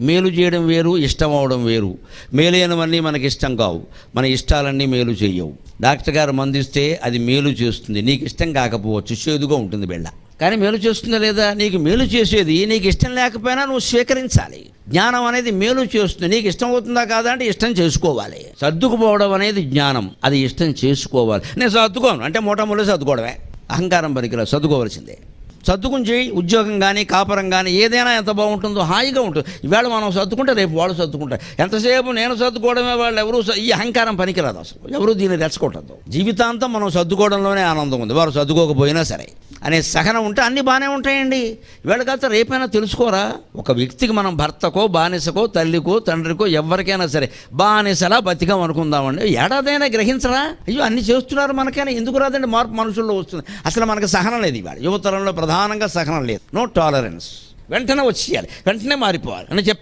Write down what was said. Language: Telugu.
మేలు చేయడం వేరు ఇష్టం అవడం వేరు. మేలైనవన్నీ మనకి ఇష్టం కావు. మన ఇష్టాలన్నీ మేలు చేయవు డాక్టర్ గారు మందిస్తే అది మేలు చేస్తుంది. నీకు ఇష్టం కాకపోవచ్చు. చేదుగా ఉంటుంది బిళ్ళ. కానీ మేలు చేస్తుందా లేదా? నీకు మేలు చేసేది నీకు ఇష్టం లేకపోయినా నువ్వు స్వీకరించాలి. జ్ఞానం అనేది మేలు చేస్తుంది. నీకు ఇష్టం అవుతుందా కాదా అంటే ఇష్టం చేసుకోవాలి. సర్దుకుపోవడం అనేది జ్ఞానం. అది ఇష్టం చేసుకోవాలి. నేను సర్దుకోను. అంటే మూటములు సర్దుకోవడమే. అహంకారం పనికిరా సర్దుకోవాల్సిందే. సర్దుకుని చేయి ఉద్యోగం కానీ కాపరం కానీ ఏదైనా ఎంత బాగుంటుందో హాయిగా ఉంటుంది. ఈవేళ మనం సర్దుకుంటే రేపు వాళ్ళు సర్దుకుంటారు. ఎంతసేపు నేను సర్దుకోవడమే వాళ్ళు ఎవరు ఈ అహంకారం పనికిరాదు అసలు. ఎవరు దీన్ని రెచ్చగొట్టద్దు. జీవితాంతం మనం సర్దుకోవడంలోనే ఆనందం ఉంది. వారు సర్దుకోకపోయినా సరే. అనే సహనం ఉంటే అన్నీ బాగానే ఉంటాయండి. ఇవాళ కాస్త రేపైనా తెలుసుకోరా? ఒక వ్యక్తికి మనం భర్తకో బానిసకో తల్లికో తండ్రికో ఎవరికైనా సరే బానిసలా బతికాం అనుకుందామండి. ఏడాదైనా గ్రహించరా? అయ్యో అన్ని చేస్తున్నారు మనకైనా. ఎందుకు రాదండి మార్పు మనుషుల్లో వస్తుంది. అసలు మనకు సహనం లేదు ఇవాళ యువతరంలో ప్రధానంగా సహనం లేదు. నో టాలరెన్స్ వెంటనే వచ్చేయాలి. వెంటనే మారిపోవాలి. అని చెప్పి